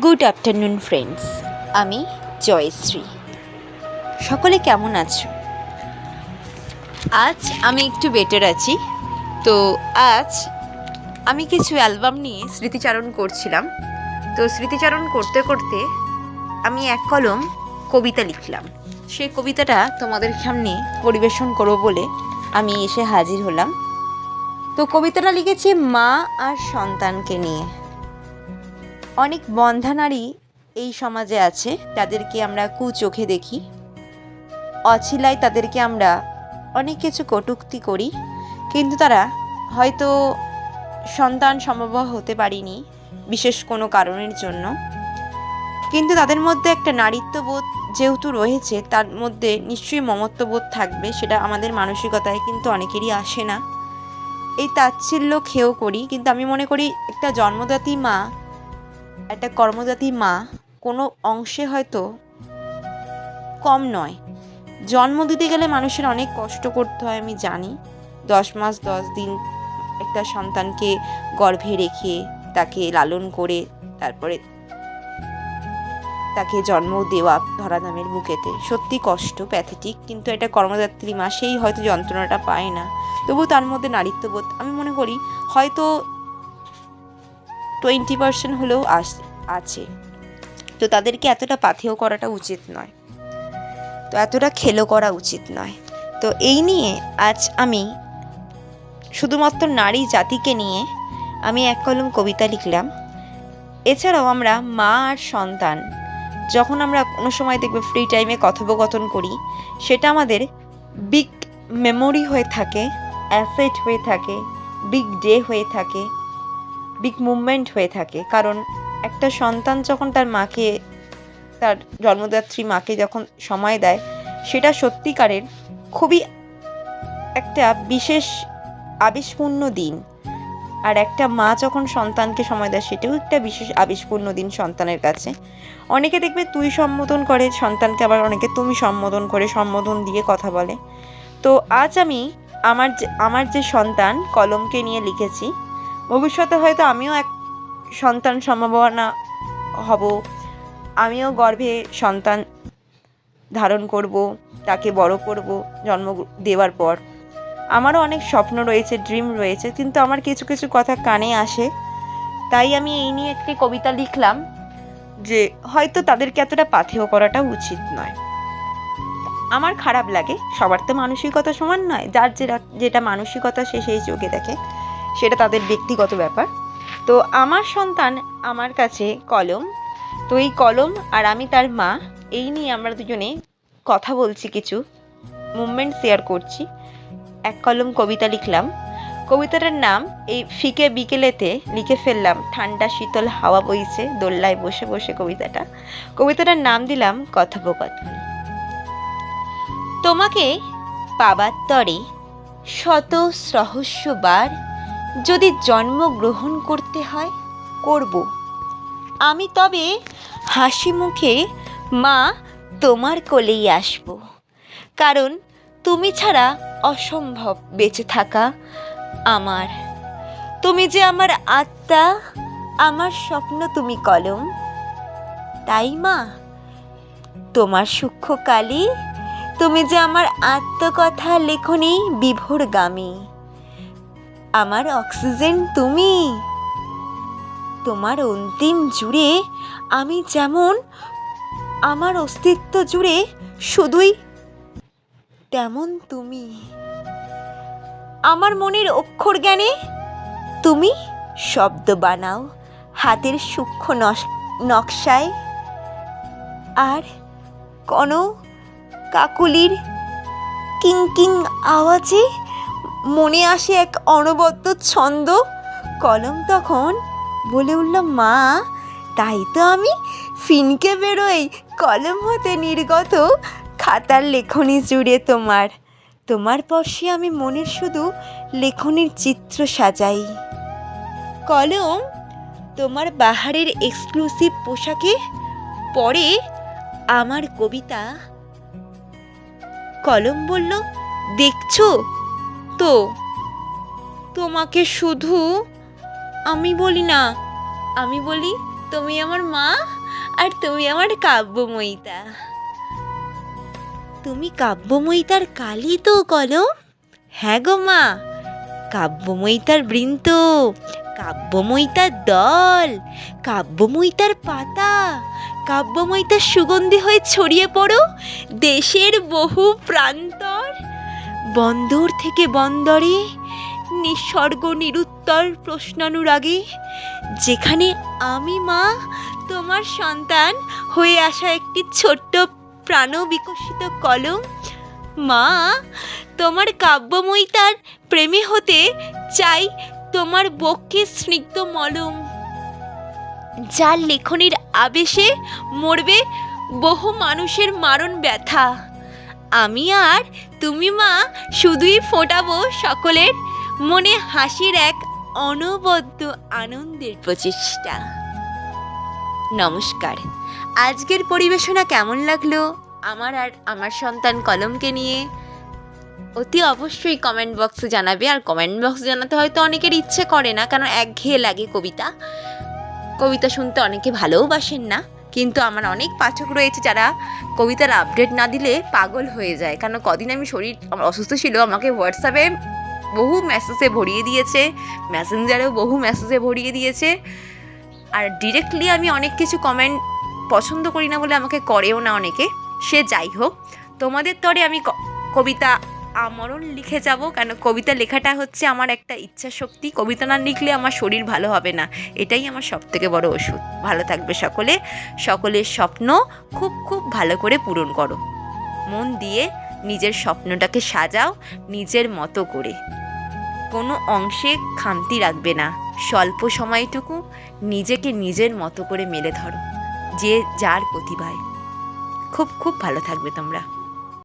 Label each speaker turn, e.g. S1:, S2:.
S1: Good afternoon friends আমি জয়শ্রী। সকলে কেমন আছো? আজ আমি একটু বেটার আছি। তো আজ আমি কিছু অ্যালবাম নিয়ে স্মৃতিচারণ করছিলাম। তো স্মৃতিচারণ করতে করতে আমি এক কলম কবিতা লিখলাম। সেই কবিতাটা তোমাদের সামনে পরিবেশন করব বলে আমি এসে হাজির হলাম। তো কবিতাটা লিখেছি মা আর সন্তানকে নিয়ে। অনেক বন্ধা নারী এই সমাজে আছে, তাদেরকে আমরা কু চোখে দেখি। অছিলায় তাদেরকে আমরা অনেক কিছু কটূক্তি করি, কিন্তু তারা হয়তো সন্তান সম্ভব হতে পারিনি বিশেষ কোনো কারণের জন্য। কিন্তু তাদের মধ্যে একটা নারীত্ববোধ যেহেতু রয়েছে, তার মধ্যে নিশ্চয়ই মমত্ববোধ থাকবে, সেটা আমাদের মানসিকতায় কিন্তু অনেকেরই আসে না। এই তাচ্ছিল্য খেয়েও করি, কিন্তু আমি মনে করি একটা জন্মদাতী মা একটা কর্মজাতী মা কোনো অংশে হয়তো কম নয়। জন্ম দিতে গেলে মানুষের অনেক কষ্ট করতে হয়, আমি জানি। দশ মাস, দশ দিন একটা সন্তানকে গর্ভে রেখে তাকে লালন করে তারপরে তাকে জন্ম দেওয়া ধরা ধরাধামের বুকেতে। সত্যি কষ্ট প্যাথেটিক কিন্তু এটা কর্মযাত্রী মা, সেই হয়তো যন্ত্রণাটা পায় না। তবু তার মধ্যে নারীত্ববোধ, আমি মনে করি হয়তো টোয়েন্টি পার্সেন্ট হলেও আস, আছে। তো তাদেরকে এতটা পাথেয় করাটা উচিত নয়। তো এতটা খেলো করা উচিত নয়। তো এই নিয়ে আজ আমি শুধুমাত্র নারী জাতিকে নিয়ে আমি এক কলম কবিতা লিখলাম। এছাড়াও আমরা মা আর সন্তান, যখন আমরা কোনো সময় দেখবে ফ্রি টাইমে কথোপকথন করি, সেটা আমাদের বিগ মেমোরি হয়ে থাকে অ্যাসেট হয়ে থাকে বিগ ডে হয়ে থাকে। বিগ মুভমেন্ট হয়ে থাকে। কারণ একটা সন্তান যখন তার মাকে, তার জন্মদাত্রী মাকে যখন সময় দেয়, সেটা সত্যিকারের খুবই একটা বিশেষ আবেশপূর্ণ দিন। আর একটা মা যখন সন্তানকে সময় দেয়, সেটাও একটা বিশেষ আবেশপূর্ণ দিন সন্তানের কাছে। অনেকে দেখবে তুই সম্বোধন করে, সন্তানকে আবার অনেকে তুমি সম্বোধন করে, সম্বোধন দিয়ে কথা বলে। তো আজ আমি আমার যে আমার যে সন্তান কলমকে নিয়ে লিখেছি ভবিষ্যতে হয়তো আমিও এক সন্তান সম্ভাবনা হব। আমিও গর্ভে সন্তান ধারণ করব, তাকে বড় করব, জন্ম দেওয়ার পর। আমারও অনেক স্বপ্ন রয়েছে ড্রিম রয়েছে, কিন্তু আমার কিছু কিছু কথা কানে আসে। তাই আমি এই নিয়ে একটি কবিতা লিখলাম যে হয়তো তাদেরকে এতটা পাথেয় করাটা উচিত নয়। আমার খারাপ লাগে, সবার তো মানসিকতা সমান নয়, যার যেটা যেটা মানসিকতা সে সেই চোখে দেখে। সেটা তাদের ব্যক্তিগত ব্যাপার। তো আমার সন্তান আমার কাছে কলম। তো এই কলম আর আমি তার মা, এই নিয়ে আমরা দুজনে কথা বলছি কিছু মুভমেন্ট শেয়ার করছি। এক কলম কবিতা লিখলাম। কবিতাটার নাম, এই ফিকে বিকেলেতে লিখে ফেললাম, ঠান্ডা শীতল হাওয়া বইছে, দোল্লায় বসে বসে কবিতাটা। কবিতাটার নাম দিলাম, কথোপকথন। তোমাকে পাবার তরে শত সহস্রবার যদি জন্মগ্রহণ করতে হয়, করব। আমি তবে হাসি মুখে, মা, তোমার কোলেই আসব। কারণ তুমি ছাড়া অসম্ভব বেঁচে থাকা আমার। তুমি যে আমার আত্মা, আমার স্বপ্ন তুমি কলম। তাই মা, তোমার সূক্ষ্ম কালী তুমি যে আমার আত্মকথা লেখনী বিভোরগামী। আমার অক্সিজেন তুমি। তোমার অন্তিম জুড়ে আমি যেমন, আমার অস্তিত্ব জুড়ে শুধুই তেমন তুমি। আমার মনের অক্ষর জ্ঞানে তুমি শব্দ বানাও হাতের সূক্ষ্ম নকশায়। আর কোনো কাকুলির কিং কিং আওয়াজে মনে আসে এক অনবদ্য ছন্দ। কলম তখন বলে উঠল, মা, তাই তো আমি ফিনকে বেরোই। কলম হতে নির্গত খাতার লেখনি জুড়ে তোমার। তোমার পশে আমি মনের শুধু লেখনির চিত্র সাজাই। কলম তোমার বাহারের এক্সক্লুসিভ পোশাকে পরে আমার কবিতা। কলম বলল, দেখছ? তো তোমাকে শুধু আমি বলি না, আমি বলি তুমি আমার মা আর তুমি আমার কাব্যময়িতা। তুমি কাব্যময়িতার কালি তো কলম হ্যাঁ গো মা, কাব্যময়িতার বৃন্ত কাব্যময়িতার দল, কাব্যময়িতার পাতা, কাব্যময়িতার সুগন্ধি হয়ে ছড়িয়ে পড়ো দেশের বহু প্রান্তর। বন্দর থেকে বন্দরে নিঃস্বর্গ নিরুত্তর প্রশ্নানুরাগে, যেখানে আমি মা, তোমার সন্তান হয়ে আসা একটি ছোট্ট প্রাণ বিকশিত কলম। মা, তোমার কাব্যময়িতার প্রেমে হতে চাই তোমার বক্ষে স্নিগ্ধ মলম। যার লেখনির আবেশে মরবে বহু মানুষের মারণ ব্যথা। আমি আর তুমি মা শুধুই ফোটাবো সকলের মনে হাসির এক অনবদ্য আনন্দের প্রচেষ্টা। নমস্কার। আজকের পরিবেশনা কেমন লাগল? আমার আর আমার সন্তান কলমকে নিয়ে অতি অবশ্যই কমেন্ট বক্সে জানাবে। আর কমেন্ট বক্সে জানাতে হয়তো অনেকের ইচ্ছে করে না, কারণ একঘেয়ে লাগে কবিতা। কবিতা শুনতে অনেকে ভালোওবাসেন না। কিন্তু আমার অনেক পাঠক রয়েছে যারা কবিতার আপডেট না দিলে পাগল হয়ে যায়। কারণ কদিন আমি শরীর, আমার অসুস্থ ছিল, আমাকে হোয়াটসঅ্যাপে বহু মেসেজে ভরিয়ে দিয়েছে মেসেঞ্জারেও বহু মেসেজে ভরিয়ে দিয়েছে। আর ডিরেক্টলি আমি অনেক কিছু কমেন্ট পছন্দ করি না বলে আমাকে করেও না অনেকে। সে যাই হোক, তোমাদের তরে আমি কবিতা আমরণ লিখে যাব, কেন কবিতা লেখাটা হচ্ছে আমার একটা ইচ্ছা শক্তি। কবিতা না লিখলে আমার শরীর ভালো হবে না। এটাই আমার সব থেকে বড় ওষুধ। ভালো থাকবে সকলে। সকলের স্বপ্ন খুব খুব ভালো করে পূরণ করো। মন দিয়ে নিজের স্বপ্নটাকে সাজাও, নিজের মতো করে। কোনো অংশে খামতি রাখবে না। স্বল্প সময়টুকু নিজেকে নিজের মতো করে মেলে ধরো, যে যার প্রতিভায়। খুব খুব ভালো থাকবে তোমরা।